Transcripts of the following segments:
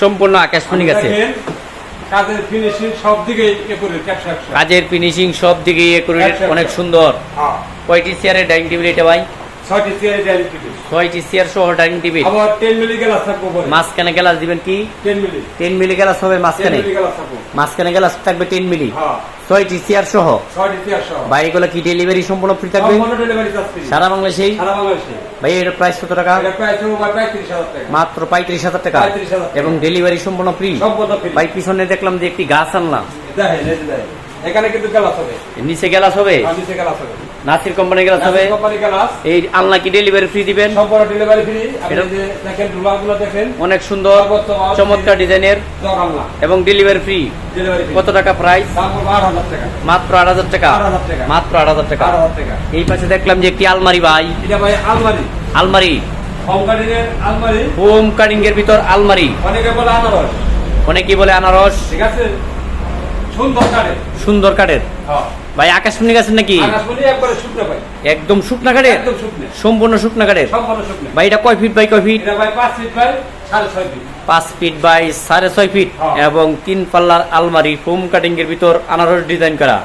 সম্পূর্ণ আকাশমণি গাছে কাজের ফিনিশিং সব দিকে কাজের ফিনিশিং সব দিকে ইয়ে করে অনেক সুন্দর। হ্যাঁ, কয়টি চেয়ারের ডাইনিং টেবিল এটা ভাই? ছয়টি চেয়ারে ডাইনিং টেবিল ছয়টি চেয়ার সহ ডাইনিং টেবিল আবার টেন মিলি গ্লাস থাকব মাঝখানে গ্লাস দিবেন কি? Ten milli ten milli glass হবে মাঝখানে। মিলি গ্লাস থাকব। মাঝখানে গ্লাস থাকবে টেন মিলি হ্যাঁ। ছয়টি চেয়ার সহ। ছয়টি চেয়ার সহ। ভাই এগুলো কি ডেলিভারি সম্পূর্ণ ফ্রি থাকবে? সম্পূর্ণ ডেলিভারি ফ্রি সারা বাংলাদেশেই সারা বাংলাদেশে। ভাই এটার প্রাইস কত টাকা? ছিল ভাই পঁয়ত্রিশ হাজার টাকা। মাত্র পঁয়ত্রিশ হাজার টাকা। 35,000 এবং ডেলিভারি সম্পূর্ণ ফ্রি সম্পূর্ণ ফ্রি ভাই পিছনে দেখলাম যে একটি গাছ আনলাম। দেখেন এই দেখেন। এখানে কিন্তু গ্লাস হবে। নিচে গ্লাস হবে? নিচে গ্লাস হবে। নাসির কোম্পানি গ্লাস হবে? কোম্পানি গ্লাস এই আলনা কি ডেলিভারি ফ্রি দিবেন? সম্পূর্ণ ডেলিভারি ফ্রি আপনি যে দেখেন রুলাগুলো দেখেন অনেক সুন্দর চমৎকার ডিজাইনের এবং ডেলিভারি ফ্রি কত টাকা প্রাইস মাত্র আট হাজার টাকা? মাত্র আট হাজার টাকা। এই পাশে দেখলাম যে একটি আলমারি ভাই। এটা ভাই আলমারি। আলমারি। হোম আলমারি। হোম কাটিং এর ভিতর আলমারি। অনেকে বলে আনারস। অনেকেই বলে আনারস। ঠিক আছে? সুন্দর কাঠের সুন্দর কাঠের হ্যাঁ। ভাই আকাশমণি গাছের নাকি? আকাশমণি একবারে শুকনো ভাই। একদম শুকনা। কাঠের সম্পূর্ণ শুকনা। কাঠের ভাই এটা কয় ফিট বাই কয় ফিট পাঁচ ফিট বাই সাড়ে ছয় ফিট হ্যাঁ। এবং তিন পাল্লার আলমারি ফোম কাটিং এর ভিতর আনারস ডিজাইন করা।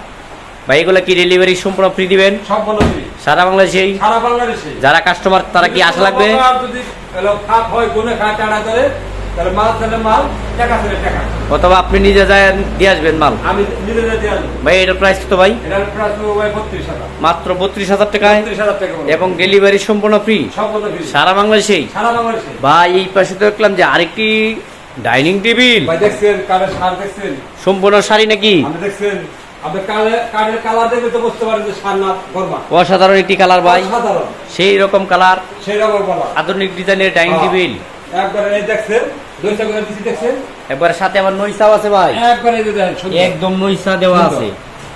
ভাই এগুলো কি ডেলিভারি সম্পূর্ণ ফ্রি দিবেন? সারা বাংলাদেশে যারা কাস্টমার তারা কি আসা লাগবে? যদি হয় গুনে খায় টানা করে তাহলে মাল তাহলে মাল টাকা ছেলে টাকা। অথবা আপনি নিজে যায় দিয়ে আসবেন মাল। আমি নিজেদের দিয়ে আসব। ভাই এটার প্রাইস কত ভাই? এটার প্রাইস মাত্র বত্রিশ হাজার টাকায় টাকা এবং ডেলিভারি সম্পূর্ণ ফ্রি সম্পূর্ণ ফ্রি সারা বাংলাদেশেই? সারা বাংলাদেশে ভাই এই পাশে তো দেখলাম যে আরেকটি ডাইনিং টেবিল ভাই দেখছেন কারের সার দেখছেন? সম্পূর্ণ শাড়ি নাকি? আপনি দেখছেন? তো অসাধারণ একটি কালার ভাই। সেই রকম কালার সেই রকম আধুনিক ডিজাইনের ডাইনিং টেবিল একবারে এই দেখছেন দুইটা করে দিছি দেখছেন? একবার সাথে আবার নইসাও আছে ভাই। একবারে এই দেখেন একদম নইসা দেওয়া আছে।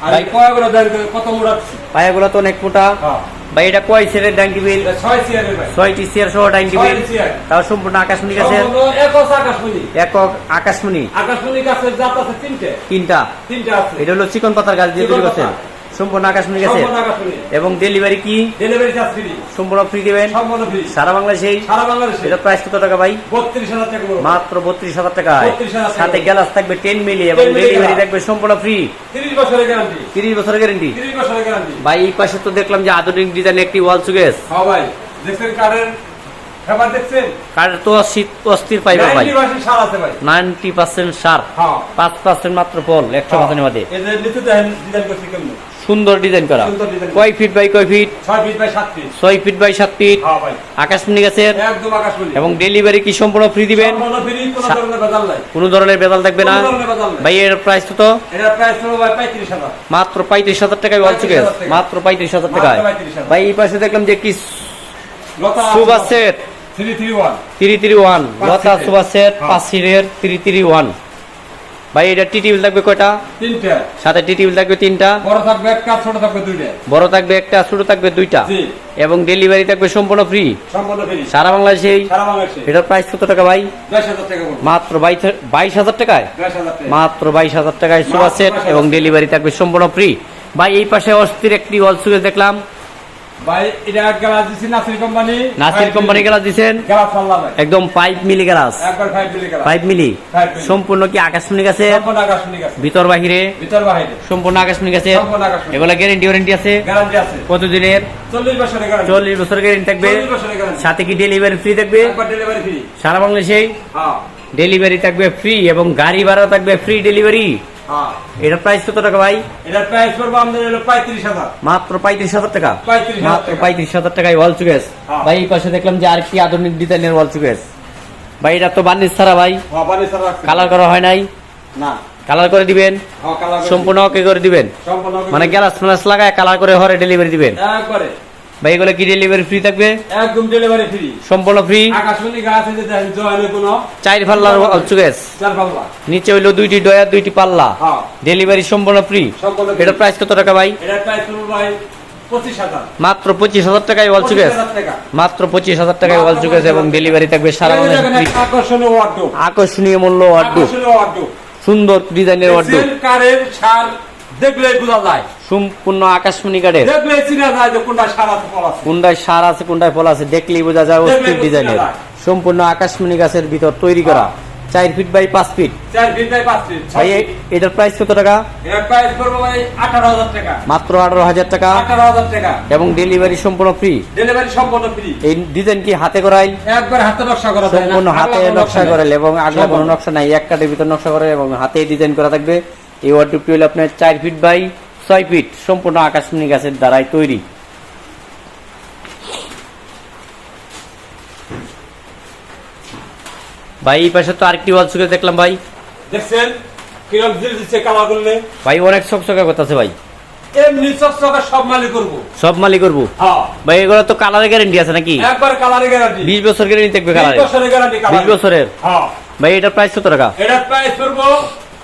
আর এই কয়গুলো দেখেন কত মোড়াচ্ছি পায়াগুলো তো অনেক মোটা। হ্যাঁ। ভাই এটা কয় সেটের ডাইনিং টেবিল এটা ছয় চেয়ারের ভাই। ছয়টি চেয়ার সহ ডাইনিং টেবিল তাও সম্পূর্ণ আকাশমণি গাছের একক আকাশমণি। আকাশমণি। আকাশমণি গাছের জাত আছে তিনটে। তিনটা। তিনটা এটা হলো চিকন পাতার গাছ দিয়ে তৈরি করছেন। সম্পূর্ণ আকাশমণি সম্পূর্ণ আকাশমণি। এবং ডেলিভারি কি? ডেলিভারি চার্জ ফ্রি সম্পূর্ণ ফ্রি দিবেন। সম্পূর্ণ ফ্রি সারা বাংলাদেশেই? সারা বাংলাদেশে। এটা প্রাইস কত টাকা ভাই? বত্রিশ হাজার টাকা মাত্র বত্রিশ হাজার 32,000 টাকা। সাথে গ্যালাস থাকবে টেন মিলি এবং ডেলিভারি থাকবে সম্পূর্ণ ফ্রি তিরিশ বছরের গ্যারান্টি তিরিশ বছরের গ্যারেন্টি তিরিশ বছরের গ্যারান্টি ভাই এই পাশে তো দেখলাম যে আধুনিক ডিজাইন একটি ওয়াল সুগেস হ্যাঁ ভাই দেখছেন কারের কাঠের তো শীত অস্থির পাইবে ভাই। 90% সার আছে ভাই। নাইনটি পার্সেন্ট সার। হ্যাঁ। পাঁচ পার্সেন্ট মাত্র ফল একশো পার্সেন্টের মধ্যে। সুন্দর ডিজাইন করা। কয় ফিট বাই কয় ফিট ছয় ফিট বাই সাত ফিট হ্যাঁ আকাশমণি গাছের? এবং ডেলিভারি কি সম্পূর্ণ ফ্রি দিবেন? কোনো ধরনের বেদাল থাকবে না। ভাই এর প্রাইস হাজার। মাত্র পঁয়ত্রিশ হাজার টাকায় 35,000 টাকা। মাত্র পঁয়ত্রিশ হাজার টাকায়। মাত্র 35,000 ভাই এই পাশে দেখলাম যে কি super set three three one. Three three one. লতা। সুপার সেট হ্যাঁ। পাঁচ সিটের থ্রি থ্রি ওয়ান। ভাই এটা টি টেবিল থাকবে কয়টা? তিনটে। সাথে টি টেবিল থাকবে তিনটা। বড় থাকবে একটা ছোট থাকবে দুইটা। বড় থাকবে একটা ছোট থাকবে দুইটা। এবং ডেলিভারি থাকবে সম্পূর্ণ ফ্রি। সম্পূর্ণ ফ্রি। সারা বাংলাদেশেই সারা বাংলাদেশে। এটার প্রাইস কত টাকা ভাই? দশ হাজার টাকা মাত্র বাইশ বাইশ হাজার টাকায়? দশ হাজার টাকা। মাত্র বাইশ হাজার টাকায় সুপার সেট এবং ডেলিভারি থাকবে সম্পূর্ণ ফ্রি। ভাই এই পাশে অস্থির একটি ওয়াল সুগেস দেখলাম। ভাই এটা গ্লাস দিছি Nasir company? Nasir company glass দিচ্ছেন গ্লাস পাল্লা ভাই। একদম মিলি গ্লাস। একবার মিলি গ্লাস। Five milli? সম্পূর্ণ কি আকাশমণি গাছে? সম্পূর্ণ আকাশমণি গাছ। ভিতর বাহিরে? ভিতর বাহিরে। সম্পূর্ণ আকাশমণি গাছে? সম্পূর্ণ আকাশমণি। এগুলো গ্যারেন্টি ওয়ারেন্টি আছে? গ্যারান্টি আছে। কতদিনের? চল্লিশ বছরের গ্যারান্টি গ্যারেন্টি থাকবে? চল্লিশ বছরের গ্যারান্টি সাথে কি ডেলিভারি ফ্রি থাকবে? একবার ডেলিভারি ফ্রি সারা বাংলাদেশেই? হ্যাঁ। ডেলিভারি থাকবে ফ্রি এবং গাড়ি ভাড়া থাকবে ফ্রি ডেলিভারি হ্যাঁ। এটার প্রাইস কত টাকা ভাই? এটার প্রাইস পড়বে আমাদের হলো পঁয়ত্রিশ হাজার। মাত্র পঁয়ত্রিশ হাজার টাকা? মাত্র পঁয়ত্রিশ হাজার টাকায় ওয়াল চুকেস হ্যাঁ। ভাই এই পাশে দেখলাম যে আরেকটি আধুনিক ডিজাইনের ওয়াল চুকেস ভাই এটা তো বার্নিশ ছাড়া ভাই। হ্যাঁ কালার করা হয় নাই। না। কালার করে দিবেন। হ্যাঁ সম্পূর্ণ ওকে করে দিবেন। মানে গ্যালাস ফ্লাস লাগায় কালার করে হরে ডেলিভারি দিবেন। ভাই এগুলো কি ডেলিভারি ফ্রি থাকবে? একদম ডেলিভারি ফ্রি সম্পূর্ণ ফ্রি আকাশমণি গাছ আছে দেখেন জয়েন কোনো। চার পাল্লার চুকেস চার পাল্লা। নিচে হইল দুইটি ডয়ার দুইটি পাল্লা। হ্যাঁ। ডেলিভারি সম্পূর্ণ ফ্রি সম্পূর্ণ free। এটার প্রাইস কত টাকা ভাই? এটার প্রাইস পড়বে ভাই মাত্র পঁচিশ হাজার টাকায় ওয়াল চুকেস মাত্র পঁচিশ হাজার টাকায় ওয়াল চুকেস এবং ডেলিভারি থাকবে সারা আকর্ষণীয় মূল্য ওয়ার্ডু সুন্দর ডিজাইনের ওয়ার্ডু বোঝা যায় সম্পূর্ণ আকাশমণি কাঠের দেখলেই চিনা যায় যে কোনটা সার আছে ফল আছে। কোনটায় সার আছে কোনটায় ফল আছে দেখলেই বোঝা যায় অস্থির ডিজাইনের। সম্পূর্ণ আকাশমণি গাছের ভিতর তৈরি করা। চার ফিট বাই পাঁচ ফিট চার ফিট বাই পাঁচ ফিট ভাই এটার প্রাইস কত টাকা? এর প্রাইস করব ভাই আঠারো হাজার টাকা। মাত্র আঠারো হাজার টাকা। আঠারো হাজার টাকা। এবং ডেলিভারি সম্পূর্ণ ফ্রি ডেলিভারি সম্পূর্ণ ফ্রি এই ডিজাইন কি হাতে করাই? একবার হাতে নকশা করা সম্পূর্ণ হাতে নকশা নাই। এবং আগলা কোনো নকশা নাই। এক কাঠের ভিতর নকশা করে এবং হাতে ডিজাইন করা থাকবে। এই ওয়ার্ডরোবটি হলো আপনার চার ফিট বাই ছয় ফিট সম্পূর্ণ আকাশমণি গাছের দ্বারাই তৈরি। ভাই এই পাশে তো আরেকটি ওয়াল সুকে দেখলাম ভাই। দেখছেন? কিরম দিল দিচ্ছে কালার করলে। ভাই অনেক চকচকা করতেছে ভাই। এমনি চকচকা সব মালিক করব। সব মালি করব? হ্যাঁ। ভাই এগুলো তো কালারের গ্যারেন্টি আছে নাকি? একবার কালারে গ্যারান্টি বিশ বছর গ্যারেন্টি থাকবে কালারে বছরের গ্যারান্টি বিশ বছরের? হ্যাঁ। ভাই এটার প্রাইস কত টাকা? এটার প্রাইস করব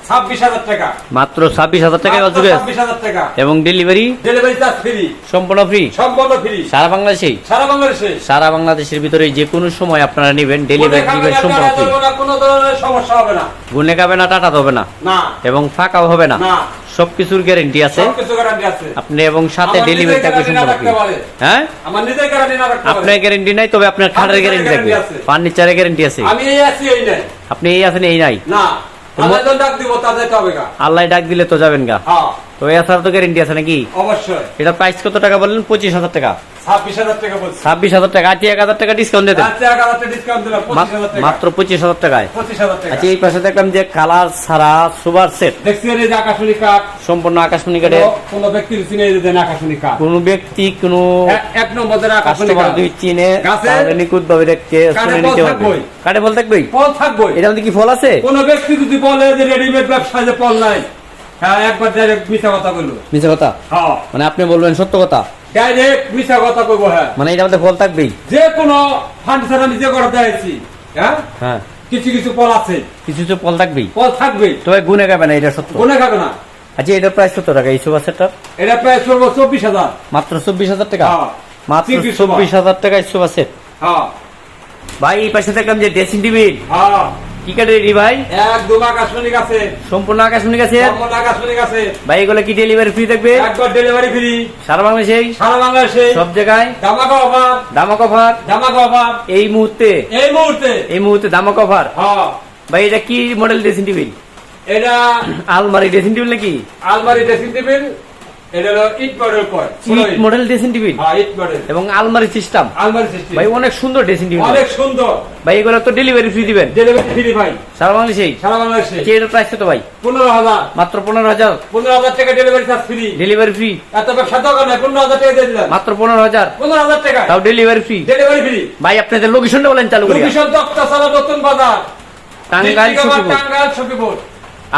ছাব্বিশ হাজার টাকা। মাত্র ছাব্বিশ হাজার টাকায় ওয়াল ছাব্বিশ হাজার টাকা। এবং ডেলিভারি ডেলিভারি চার্জ ফ্রি সম্পূর্ণ ফ্রি সম্পূর্ণ ফ্রি সারা বাংলাদেশেই সারা বাংলাদেশে। সারা বাংলাদেশের ভিতরে যে কোনো সময় আপনারা নেবেন ডেলিভারি দিবেন সম্পূর্ণ ফ্রি কোনো ধরনের সমস্যা হবে না। গুনে খাবে না টাটা হবে না। এবং ফাঁকাও হবে না। সবকিছুর গ্যারেন্টি আছে। আপনি এবং সাথে ডেলিভারি থাকবে পারে। হ্যাঁ? আপনার গ্যারেন্টি নাই তবে আপনার খাটের গ্যারেন্টি থাকবে। ফার্নিচারের গ্যারেন্টি আছে। আপনি এই আছেন এই নাই। না। আল্লাহ ডাক দিলে তো যাবেন গা। হ্যাঁ। তো এছাড়া তো গ্যারেন্টি আছে নাকি? অবশ্যই। এটা প্রাইস কত টাকা বললেন? পঁচিশ হাজার টাকা। ছাব্বিশ হাজার টাকা বলছি। ছাব্বিশ হাজার টাকা আজকে এক হাজার টাকা ডিসকাউন্ট দিতেন এক হাজার টাকা ডিসকাউন্ট দিলাম পঁচিশ হাজার টাকা। মাত্র পঁচিশ হাজার টাকায়। পঁচিশ হাজার টাকা। আচ্ছা এই পাশে দেখলাম যে কালার ছাড়া সুপার সেট। দেখছি এই যে আকাশমণি কাঠ। সম্পূর্ণ আকাশমণি কাঠের। কোনো- কোনো ব্যক্তির চিনে দেন আকাশমণি কাঠ। কোন ব্যক্তি কোন এক- এক নম্বরের আকাশমণি কাঠ। দুই চিনে তাহলে নিখুঁত ভাবে দেখতে কাঠে শুনে ফল নিতে পারবে থাকবেই। ফল থাকবেই? ফল থাকবে এটার মধ্যে কি ফল আছে? কোন ব্যক্তি যদি বলে যে রেডিমেড ব্যবসায় যে ফল নাই হ্যাঁ একবার ডাইরেক্ট মিথ্যা কথা বলল মিছে কথা? হ্যাঁ। মানে আপনি বলবেন সত্য কথা? ডাইরেক্ট মিথ্যা কথা কইবো হ্যাঁ। মানে এটার মধ্যে ফল থাকবেই। যে কোনো ফান্ডিশন আমি যে করে দিয়েছি হ্যাঁ? হ্যাঁ। কিছু কিছু ফল আছে। কিছু কিছু ফল থাকবেই। ফল থাকবে তবে গুনে খাবে না এটা সত্য। গুনে খাবে না। আচ্ছা এটার প্রাইস কত টাকা? এই সুপার সেটটা এটা প্রায় চলবো চব্বিশ হাজার। মাত্র চব্বিশ হাজার টাকা? হ্যাঁ। মাত্র চব্বিশ হাজার টাকায় সুপার সেট হ্যাঁ। ভাই এই পাশে দেখলাম যে ড্রেসিং টেবিল। হ্যাঁ। কি কাঠের এটি ভাই? একদম আকাশমণি আছে সম্পূর্ণ আকাশমণি গাছে আকাশমণি আছে ভাই এগুলো কি ডেলিভারি ফ্রি থাকবে? একবার ডেলিভারি ফ্রি সারা বাংলাদেশে সব জায়গায়? অফার দামক অফার ধামাকা অফার এই মুহূর্তে? এই মুহূর্তে। এই মুহূর্তে দামক অফার হ্যাঁ। ভাই এটা কি মডেল ড্রেসিং টেবিল এটা আলমারি ড্রেসিং টেবিল নাকি? আলমারি ড্রেসিং টেবিল এটা হলো ইট মডেল কয়? ইট মডেল ড্রেসিং টেবিল হ্যাঁ ইট মডেল এবং আলমারি সিস্টেম আলমারি সিস্টেম ভাই অনেক সুন্দর ড্রেসিং টেবিল অনেক সুন্দর। ভাই এগুলো তো ডেলিভারি ফ্রি দিবেন। ডেলিভারি ফ্রি ভাই। সারা বাংলাদেশেই? সারা বাংলাদেশে কি এটার প্রাইস কত ভাই? পনেরো হাজার। মাত্র পনেরো হাজার। পনেরো হাজার টাকা delivery charge free delivery free এত ব্যবসা দরকার নাই পনেরো হাজার টাকা দিয়ে দিলাম। মাত্র পনেরো হাজার। পনেরো হাজার টাকা। তাও ডেলিভারি ফ্রি ডেলিভারি ফ্রি ভাই আপনাদের লোকেশনটা বলেন চালু করি লোকেশন দত্তাশালা নতুন বাজার। টাঙ্গাইল টাঙ্গাইল সখীপুর।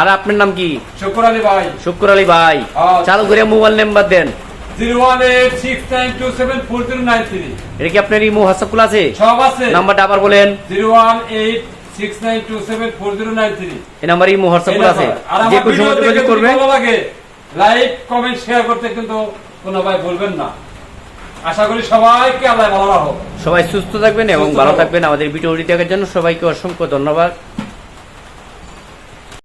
আর আপনার নাম কি? শুকুর আলী ভাই। শুক্র আলী ভাই। আচ্ছা। চালু করে মোবাইল নাম্বার দেন। Zero one eight six nine two seven four zero nine three. এটা কি আপনার ইমো হোয়াটসঅ্যাপ খোলা আছে? সব আছে। নাম্বারটা আবার বলেন। Zero one eight six nine two seven four zero nine three. এই নাম্বার ইমো হোয়াটসঅ্যাপ খোলা আছে। যে কোনো সময় যোগাযোগ করবে যদি ভালো লাগে লাইক কমেন্ট শেয়ার করতে কিন্তু কোনো ভাই বলবেন না। আশা করি সবাইকে আল্লাহ ভালো রাখো সবাই সুস্থ থাকবেন এবং ভালো থাকবেন। আমাদের ভিডিওটি দেখার জন্য সবাইকে অসংখ্য ধন্যবাদ।